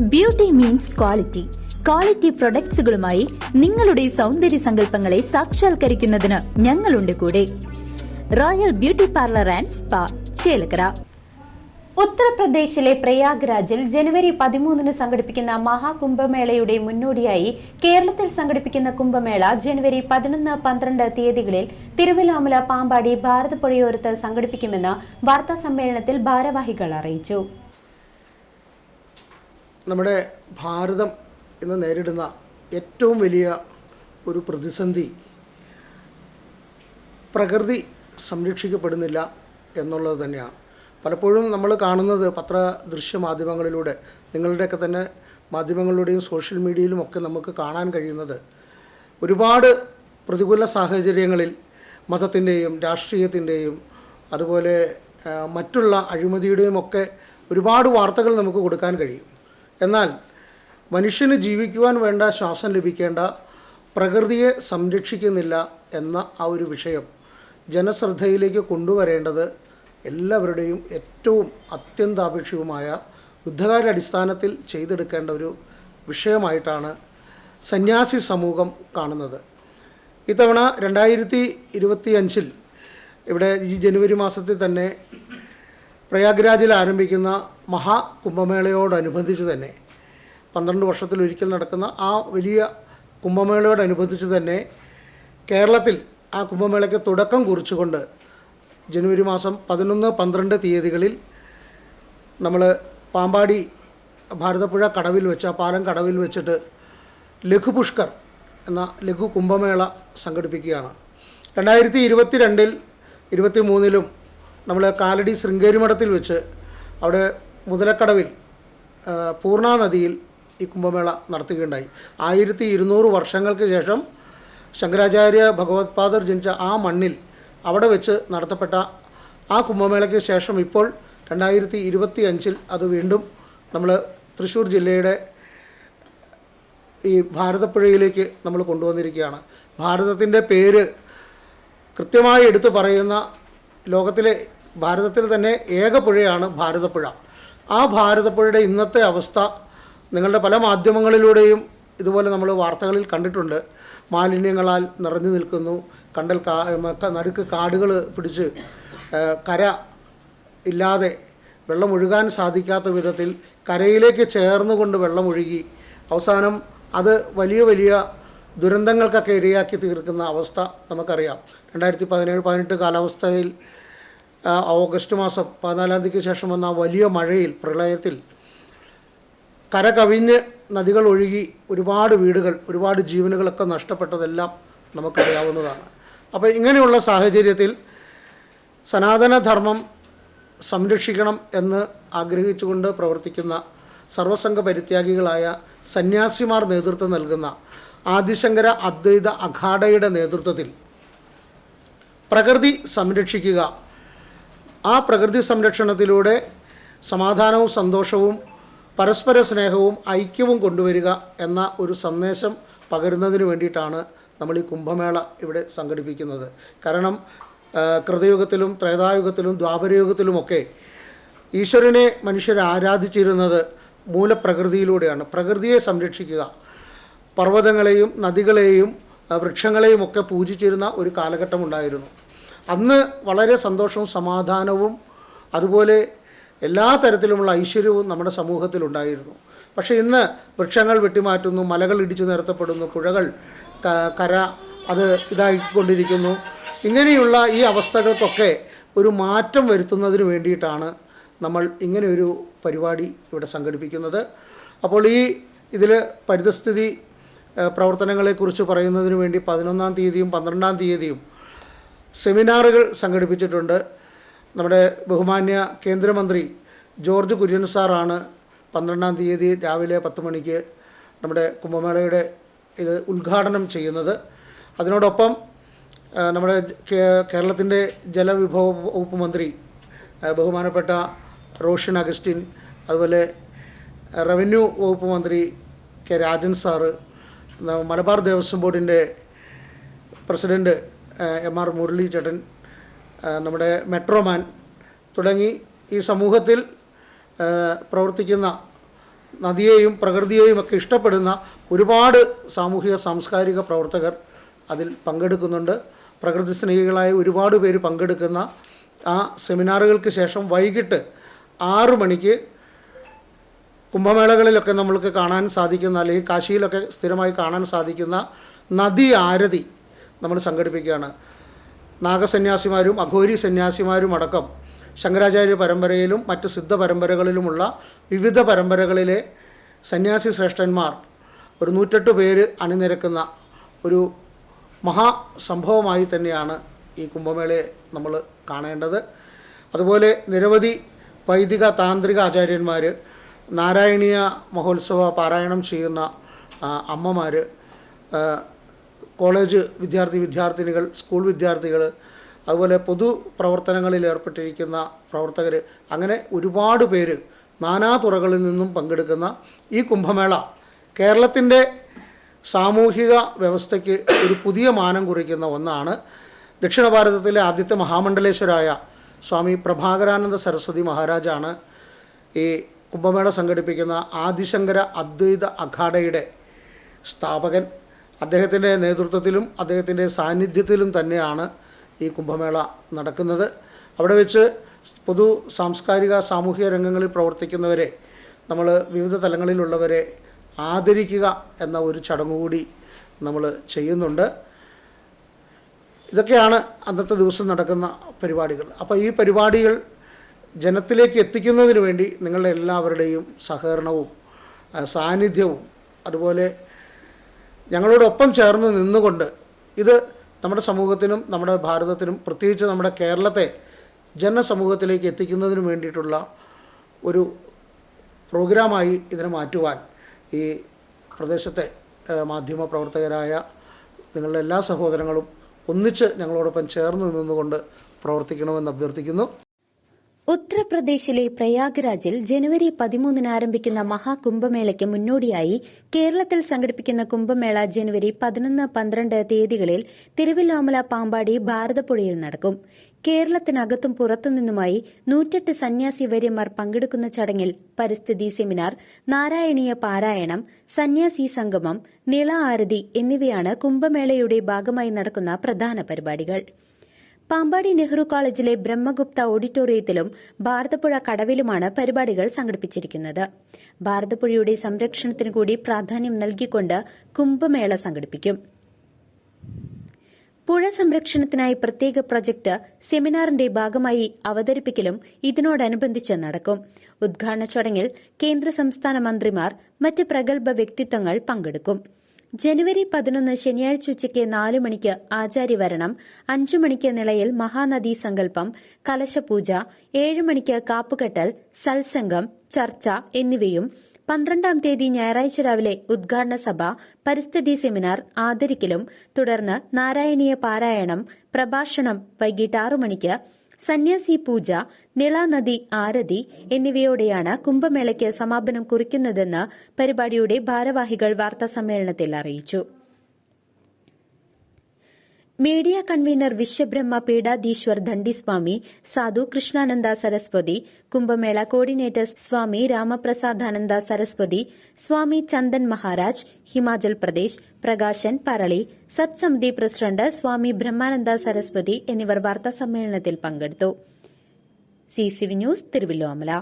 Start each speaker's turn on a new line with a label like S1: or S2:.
S1: Beauty means quality quality പ്രൊഡക്ട്സുകളുമായി നിങ്ങളുടെ സൗന്ദര്യ സങ്കല്പങ്ങളെ സാക്ഷാത്കരിക്കുന്നതിന് ഞങ്ങളുണ്ട് കൂടെ. Royal beauty parlour and spa Chelakkara.
S2: ഉത്തർപ്രദേശിലെ പ്രയാഗ്രാജിൽ ജനുവരി പതിമൂന്നിന് സംഘടിപ്പിക്കുന്ന മഹാകുംഭമേളയുടെ മുന്നോടിയായി കേരളത്തിൽ സംഘടിപ്പിക്കുന്ന കുംഭമേള ജനുവരി പതിനൊന്ന് പന്ത്രണ്ട് തീയതികളിൽ തിരുവല്ലാമല പാമ്പാടി ഭാരതപ്പുഴയോരത്ത് സംഘടിപ്പിക്കുമെന്ന് വാർത്താ സമ്മേളനത്തിൽ ഭാരവാഹികൾ അറിയിച്ചു.
S3: നമ്മുടെ ഭാരതം ഇന്ന് നേരിടുന്ന ഏറ്റവും വലിയ ഒരു പ്രതിസന്ധി പ്രകൃതി സംരക്ഷിക്കപ്പെടുന്നില്ല എന്നുള്ളത് തന്നെയാണ്. പലപ്പോഴും നമ്മൾ കാണുന്നത് പത്ര ദൃശ്യ മാധ്യമങ്ങളിലൂടെ നിങ്ങളുടെയൊക്കെ തന്നെ മാധ്യമങ്ങളിലൂടെയും സോഷ്യൽ മീഡിയയിലും ഒക്കെ നമുക്ക് കാണാൻ കഴിയുന്നത് ഒരുപാട് പ്രതികൂല സാഹചര്യങ്ങളിൽ മതത്തിന്റെയും രാഷ്ട്രീയത്തിന്റെയും അതുപോലെ മറ്റുള്ള അഴിമതിയുടെയും ഒക്കെ ഒരുപാട് വാർത്തകൾ നമുക്ക് കൊടുക്കാൻ കഴിയും. എന്നാൽ മനുഷ്യന് ജീവിക്കുവാൻ വേണ്ട ശ്വാസം ലഭിക്കേണ്ട പ്രകൃതിയെ സംരക്ഷിക്കുന്നില്ല എന്ന ആ ഒരു വിഷയം ജനശ്രദ്ധയിലേക്ക് കൊണ്ടുവരേണ്ടത് എല്ലാവരുടെയും ഏറ്റവും അത്യന്താപേക്ഷിതമായ യുദ്ധകാല അടിസ്ഥാനത്തിൽ ചെയ്തെടുക്കേണ്ട ഒരു വിഷയമായിട്ടാണ് സന്യാസി സമൂഹം കാണുന്നത്. ഇത്തവണ രണ്ടായിരത്തി ഇരുപത്തി അഞ്ചിൽ ഇവിടെ ഈ ജനുവരി മാസത്തിൽ തന്നെ പ്രയാഗ്രാജിൽ ആരംഭിക്കുന്ന മഹാകുംഭമേളയോടനുബന്ധിച്ച് തന്നെ പന്ത്രണ്ട് വർഷത്തിലൊരിക്കൽ നടക്കുന്ന ആ വലിയ കുംഭമേളയോടനുബന്ധിച്ച് തന്നെ കേരളത്തിൽ ആ കുംഭമേളയ്ക്ക് തുടക്കം കുറിച്ചുകൊണ്ട് ജനുവരി മാസം പതിനൊന്ന് പന്ത്രണ്ട് തീയതികളിൽ നമ്മൾ പാമ്പാടി ഭാരതപ്പുഴ കടവിൽ വെച്ച് പാലം കടവിൽ വെച്ചിട്ട് ലഘു പുഷ്കർ എന്ന ലഘു കുംഭമേള സംഘടിപ്പിക്കുകയാണ്. രണ്ടായിരത്തി ഇരുപത്തി രണ്ടിൽ ഇരുപത്തി മൂന്നിലും നമ്മൾ കാലടി ശൃംഗേരി മഠത്തിൽ വെച്ച് അവിടെ മുതലക്കടവിൽ പൂർണാനദിയിൽ നദിയിൽ ഈ കുംഭമേള നടത്തുകയുണ്ടായി. ആയിരത്തി ഇരുന്നൂറ് വർഷങ്ങൾക്ക് ശേഷം ശങ്കരാചാര്യ ഭഗവത്പാദർ ജനിച്ച ആ മണ്ണിൽ അവിടെ വെച്ച് നടത്തപ്പെട്ട ആ കുംഭമേളയ്ക്ക് ശേഷം ഇപ്പോൾ രണ്ടായിരത്തി ഇരുപത്തി അഞ്ചിൽ അത് വീണ്ടും നമ്മൾ തൃശ്ശൂർ ജില്ലയുടെ ഈ ഭാരതപ്പുഴയിലേക്ക് നമ്മൾ കൊണ്ടുവന്നിരിക്കുകയാണ്. ഭാരതത്തിന്റെ പേര് കൃത്യമായി എടുത്തു പറയുന്ന ലോകത്തിലെ ഭാരതത്തിൽ തന്നെ ഏക പുഴയാണ് ഭാരതപ്പുഴ. ആ ഭാരതപ്പുഴയുടെ ഇന്നത്തെ അവസ്ഥ നിങ്ങളുടെ പല മാധ്യമങ്ങളിലൂടെയും ഇതുപോലെ നമ്മൾ വാർത്തകളിൽ കണ്ടിട്ടുണ്ട്. മാലിന്യങ്ങളാൽ നിറഞ്ഞു നിൽക്കുന്നു. കണ്ടൽ കാ നടുക്ക് കാടുകൾ പിടിച്ച് കര ഇല്ലാതെ വെള്ളം ഒഴുകാൻ സാധിക്കാത്ത വിധത്തിൽ കരയിലേക്ക് ചേർന്നുകൊണ്ട് വെള്ളം ഒഴുകി. അവസാനം അത് വലിയ വലിയ ദുരന്തങ്ങൾക്കൊക്കെ ഇരയാക്കി തീർക്കുന്ന അവസ്ഥ നമുക്കറിയാം. രണ്ടായിരത്തി പതിനേഴ് പതിനെട്ട് കാലാവസ്ഥയിൽ ഓഗസ്റ്റ് മാസം പതിനാലാം തീയതിക്ക് ശേഷം വന്ന ആ വലിയ മഴയിൽ പ്രളയത്തിൽ കര കവിഞ്ഞ് നദികൾ ഒഴുകി ഒരുപാട് വീടുകൾ ഒരുപാട് ജീവനുകളൊക്കെ നഷ്ടപ്പെട്ടതെല്ലാം നമുക്കറിയാവുന്നതാണ്. അപ്പോൾ ഇങ്ങനെയുള്ള സാഹചര്യത്തിൽ സനാതനധർമ്മം സംരക്ഷിക്കണം എന്ന് ആഗ്രഹിച്ചുകൊണ്ട് പ്രവർത്തിക്കുന്ന സർവസംഘ പരിത്യാഗികളായ സന്യാസിമാർ നേതൃത്വം നൽകുന്ന ആദിശങ്കര അദ്വൈത അഖാഡയുടെ നേതൃത്വത്തിൽ പ്രകൃതി സംരക്ഷിക്കുക ആ പ്രകൃതി സംരക്ഷണത്തിലൂടെ സമാധാനവും സന്തോഷവും പരസ്പര സ്നേഹവും ഐക്യവും കൊണ്ടുവരിക എന്ന ഒരു സന്ദേശം പകരുന്നതിന് വേണ്ടിയിട്ടാണ് നമ്മൾ ഈ കുംഭമേള ഇവിടെ സംഘടിപ്പിക്കുന്നത്. കാരണം കൃതയുഗത്തിലും ത്രേതായുഗത്തിലും ദ്വാപരയുഗത്തിലുമൊക്കെ ഈശ്വരനെ മനുഷ്യർ ആരാധിച്ചിരുന്നത് മൂലപ്രകൃതിയിലൂടെയാണ്. പ്രകൃതിയെ സംരക്ഷിക്കുക. പർവതങ്ങളെയും നദികളെയും വൃക്ഷങ്ങളെയും ഒക്കെ പൂജിച്ചിരുന്ന ഒരു കാലഘട്ടം ഉണ്ടായിരുന്നു അന്ന് വളരെ സന്തോഷവും സമാധാനവും അതുപോലെ എല്ലാ തരത്തിലുമുള്ള ഐശ്വര്യവും നമ്മുടെ സമൂഹത്തിലുണ്ടായിരുന്നു പക്ഷേ ഇന്ന് വൃക്ഷങ്ങൾ വെട്ടിമാറ്റുന്നു മലകൾ ഇടിച്ചു നിരത്തപ്പെടുന്നു പുഴകൾ കര അത് ഇതായിക്കൊണ്ടിരിക്കുന്നു. ഇങ്ങനെയുള്ള ഈ അവസ്ഥകൾക്കൊക്കെ ഒരു മാറ്റം വരുത്തുന്നതിന് വേണ്ടിയിട്ടാണ് നമ്മൾ ഇങ്ങനെയൊരു പരിപാടി ഇവിടെ സംഘടിപ്പിക്കുന്നത്. അപ്പോൾ ഈ ഇതിൽ പരിതസ്ഥിതി പ്രവർത്തനങ്ങളെക്കുറിച്ച് പറയുന്നതിന് വേണ്ടി പതിനൊന്നാം തീയതിയും പന്ത്രണ്ടാം തീയതിയും സെമിനാറുകൾ സംഘടിപ്പിച്ചിട്ടുണ്ട്. നമ്മുടെ ബഹുമാന്യ കേന്ദ്രമന്ത്രി ജോർജ് കുര്യൻ സാറാണ് പന്ത്രണ്ടാം തീയതി രാവിലെ പത്ത് മണിക്ക് നമ്മുടെ കുംഭമേളയുടെ ഇത് ഉദ്ഘാടനം ചെയ്യുന്നത്. അതിനോടൊപ്പം നമ്മുടെ കേരളത്തിന്റെ ജലവിഭവ വകുപ്പ് മന്ത്രി ബഹുമാനപ്പെട്ട റോഷൻ അഗസ്റ്റിൻ അതുപോലെ റവന്യൂ വകുപ്പ് മന്ത്രി കെ രാജൻ സാറ് മലബാർ ദേവസ്വം ബോർഡിന്റെ പ്രസിഡന്റ് എം ആർ മുരളി ചേട്ടൻ നമ്മുടെ മെട്രോമാൻ തുടങ്ങി ഈ സമൂഹത്തിൽ പ്രവർത്തിക്കുന്ന നദിയെയും പ്രകൃതിയെയും ഒക്കെ ഇഷ്ടപ്പെടുന്ന ഒരുപാട് സാമൂഹിക സാംസ്കാരിക പ്രവർത്തകർ അതിൽ പങ്കെടുക്കുന്നുണ്ട്. പ്രകൃതി സ്നേഹികളായ ഒരുപാട് പേര് പങ്കെടുക്കുന്ന ആ സെമിനാറുകൾക്ക് ശേഷം വൈകിട്ട് ആറ് മണിക്ക് കുംഭമേളകളിലൊക്കെ നമ്മൾക്ക് കാണാൻ സാധിക്കുന്ന അല്ലെങ്കിൽ കാശിയിലൊക്കെ സ്ഥിരമായി കാണാൻ സാധിക്കുന്ന നദി ആരതി നമ്മൾ സംഘടിപ്പിക്കുകയാണ്. നാഗസന്യാസിമാരും അഘോരി സന്യാസിമാരും അടക്കം ശങ്കരാചാര്യ പരമ്പരയിലും മറ്റ് സിദ്ധ പരമ്പരകളിലുമുള്ള വിവിധ പരമ്പരകളിലെ സന്യാസി ശ്രേഷ്ഠന്മാർ ഒരു നൂറ്റെട്ട് പേര് അണിനിരക്കുന്ന ഒരു മഹാസംഭവമായി തന്നെയാണ് ഈ കുംഭമേളയെ നമ്മൾ കാണേണ്ടത്. അതുപോലെ നിരവധി വൈദിക താന്ത്രിക ആചാര്യന്മാർ നാരായണീയ മഹോത്സവ പാരായണം ചെയ്യുന്ന അമ്മമാർ കോളേജ് വിദ്യാർത്ഥി വിദ്യാർത്ഥിനികൾ സ്കൂൾ വിദ്യാർത്ഥികൾ അതുപോലെ പൊതു പ്രവർത്തനങ്ങളിൽ ഏർപ്പെട്ടിരിക്കുന്ന പ്രവർത്തകർ അങ്ങനെ ഒരുപാട് പേര് നാനാ തുറകളിൽ നിന്നും പങ്കെടുക്കുന്ന ഈ കുംഭമേള കേരളത്തിന്റെ സാമൂഹിക വ്യവസ്ഥയ്ക്ക് ഒരു പുതിയ മാനം കുറിക്കുന്ന ഒന്നാണ്. ദക്ഷിണ ഭാരതത്തിലെ ആദ്യത്തെ മഹാമണ്ഡലേശ്വരായ സ്വാമി പ്രഭാകരാനന്ദ സരസ്വതി മഹാരാജാണ് ഈ കുംഭമേള സംഘടിപ്പിക്കുന്ന ആദിശങ്കര അദ്വൈത അഖാഡയുടെ സ്ഥാപകൻ. അദ്ദേഹത്തിന്റെ നേതൃത്വത്തിലും അദ്ദേഹത്തിന്റെ സാന്നിധ്യത്തിലും തന്നെയാണ് ഈ കുംഭമേള നടക്കുന്നത്. അവിടെ വെച്ച് പൊതു സാംസ്കാരിക സാമൂഹിക രംഗങ്ങളിൽ പ്രവർത്തിക്കുന്നവരെ നമ്മൾ വിവിധ തലങ്ങളിലുള്ളവരെ ആദരിക്കുക എന്ന ഒരു ചടങ്ങ് കൂടി നമ്മൾ ചെയ്യുന്നുണ്ട്. ഇതൊക്കെയാണ് അന്നത്തെ ദിവസം നടക്കുന്ന പരിപാടികൾ. അപ്പോൾ ഈ പരിപാടികൾ ജനത്തിലേക്ക് എത്തിക്കുന്നതിന് വേണ്ടി നിങ്ങളുടെ എല്ലാവരുടെയും സഹകരണവും സാന്നിധ്യവും അതുപോലെ ഞങ്ങളോടൊപ്പം ചേർന്ന് നിന്നുകൊണ്ട് ഇത് നമ്മുടെ സമൂഹത്തിനും നമ്മുടെ ഭാരതത്തിനും പ്രത്യേകിച്ച് നമ്മുടെ കേരളത്തെ ജനസമൂഹത്തിലേക്ക് എത്തിക്കുന്നതിന് വേണ്ടിയിട്ടുള്ള ഒരു പ്രോഗ്രാമായി ഇതിനെ മാറ്റുവാൻ ഈ പ്രദേശത്തെ മാധ്യമ പ്രവർത്തകരായ നിങ്ങളുടെ എല്ലാ സഹോദരങ്ങളും ഒന്നിച്ച് ഞങ്ങളോടൊപ്പം ചേർന്ന് നിന്നുകൊണ്ട് പ്രവർത്തിക്കണമെന്ന് അഭ്യർത്ഥിക്കുന്നു.
S2: ഉത്തർപ്രദേശിലെ പ്രയാഗ്രാജിൽ ജനുവരി പതിമൂന്നിന് ആരംഭിക്കുന്ന മഹാകുംഭമേളയ്ക്ക് മുന്നോടിയായി കേരളത്തിൽ സംഘടിപ്പിക്കുന്ന കുംഭമേള ജനുവരി പതിനൊന്ന് പന്ത്രണ്ട് തീയതികളിൽ തിരുവല്ലോമല പാമ്പാടി ഭാരതപ്പുഴയിൽ നടക്കും. കേരളത്തിനകത്തും പുറത്തുനിന്നുമായി നൂറ്റെട്ട് സന്യാസി വര്യന്മാർ പങ്കെടുക്കുന്ന ചടങ്ങിൽ പരിസ്ഥിതി സെമിനാർ നാരായണീയ പാരായണം സന്യാസി സംഗമം നിള ആരതി എന്നിവയാണ് കുംഭമേളയുടെ ഭാഗമായി നടക്കുന്ന പ്രധാന പരിപാടികൾ. പാമ്പാടി നെഹ്റു കോളേജിലെ ബ്രഹ്മഗുപ്ത ഓഡിറ്റോറിയത്തിലും ഭാരതപ്പുഴ കടവിലുമാണ് പരിപാടികൾ സംഘടിപ്പിച്ചിരിക്കുന്നത്. ഭാരതപ്പുഴയുടെ സംരക്ഷണത്തിനു കൂടി പ്രാധാന്യം നൽകിക്കൊണ്ട് കുംഭമേള സംഘടിപ്പിക്കും. പുഴ സംരക്ഷണത്തിനായി പ്രത്യേക പ്രൊജക്ട് സെമിനാറിന്റെ ഭാഗമായി അവതരിപ്പിക്കലും ഇതിനോടനുബന്ധിച്ച് നടക്കും. ഉദ്ഘാടന ചടങ്ങിൽ കേന്ദ്ര സംസ്ഥാന മന്ത്രിമാർ മറ്റ് പ്രഗത്ഭ വ്യക്തിത്വങ്ങൾ പങ്കെടുക്കും. ജനുവരി പതിനൊന്ന് ശനിയാഴ്ച ഉച്ചയ്ക്ക് നാല് മണിക്ക് ആചാര്യവരണം അഞ്ചു മണിക്ക് നിളയിൽ മഹാനദീ സങ്കല്പം കലശപൂജ ഏഴ് മണിക്ക് കാപ്പുകെട്ടൽ സത്സംഗം ചർച്ച എന്നിവയും പന്ത്രണ്ടാം തീയതി ഞായറാഴ്ച രാവിലെ ഉദ്ഘാടന സഭ പരിസ്ഥിതി സെമിനാർ ആദരിക്കലും തുടർന്ന് നാരായണീയ പാരായണം പ്രഭാഷണം വൈകിട്ട് ആറു മണിക്ക് സന്യാസി പൂജ നിളാനദി ആരതി എന്നിവയോടെയാണ് കുംഭമേളയ്ക്ക് സമാപനം കുറിക്കുന്നതെന്ന് പരിപാടിയുടെ ഭാരവാഹികൾ വാർത്താസമ്മേളനത്തിൽ അറിയിച്ചു. Media convener Vishwabrahma Peethadhishwar Dandiswami Sadhu Krishnananda Saraswati Kumbh Mela coordinator Swami Ramaprasadananda Saraswati Swami Chandan Maharaj Himachal Pradesh Prakashan Parali Satsamiti president Swami Brahmananda Saraswati എന്നിവർ വാർത്താസമ്മേളനത്തിൽ പങ്കെടുത്തു. C news Thiruvilwamala